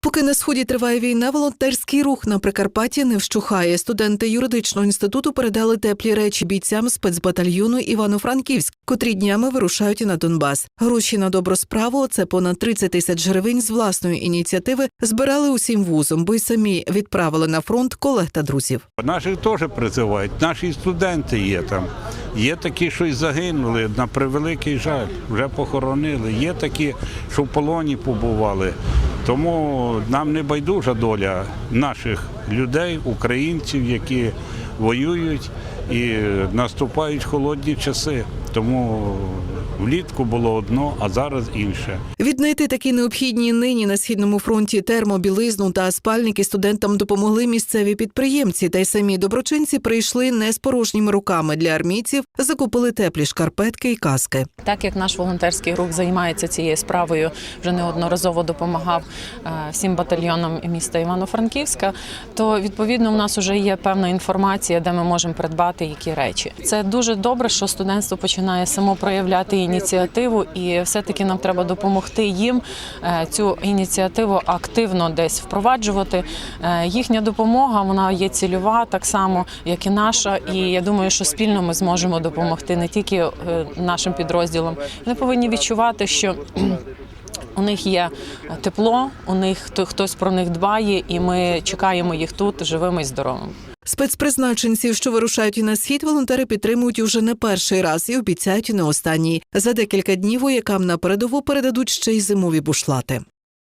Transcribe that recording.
Поки на сході триває війна, волонтерський рух на Прикарпатті не вщухає. Студенти юридичного інституту передали теплі речі бійцям спецбатальйону Івано-Франківськ, котрі днями вирушають на Донбас. Гроші на добру справу це понад 30 тисяч гривень з власної ініціативи збирали усім вузом, бо й самі відправили на фронт колег та друзів. Наших теж призивають, наші студенти є там. Є такі, що й загинули, на превеликий жаль, вже похоронили. Є такі, що в полоні побували. Тому нам не байдужа доля наших людей, українців, які воюють і наступають холодні часи. Тому влітку було одно, а зараз інше. Віднайти такі необхідні нині на східному фронті термобілизну та спальники студентам допомогли місцеві підприємці, та й самі доброчинці прийшли не з порожніми руками для армійців, закупили теплі шкарпетки і каски. Так як наш волонтерський рух займається цією справою, вже неодноразово допомагав е, всім батальйонам міста Івано-Франківська, то відповідно в нас вже є певна інформація, де ми можемо придбати які речі. Це дуже добре, що студентство починає само проявляти ініціативу, і все-таки нам треба допомогти їм е, цю ініціативу активно десь впроваджувати. Е, Їхня допомога вона є цільова, так само як і наша. І я думаю, що спільно ми зможемо допомогти не тільки е, нашим підрозділам. Вони повинні відчувати, що у них є тепло, у них хто- хтось про них дбає, і ми чекаємо їх тут живими і здоровими. Спецпризначенців, що вирушають на схід, волонтери підтримують уже не перший раз і обіцяють не останній. За декілька днів воякам на передову передадуть ще й зимові бушлати.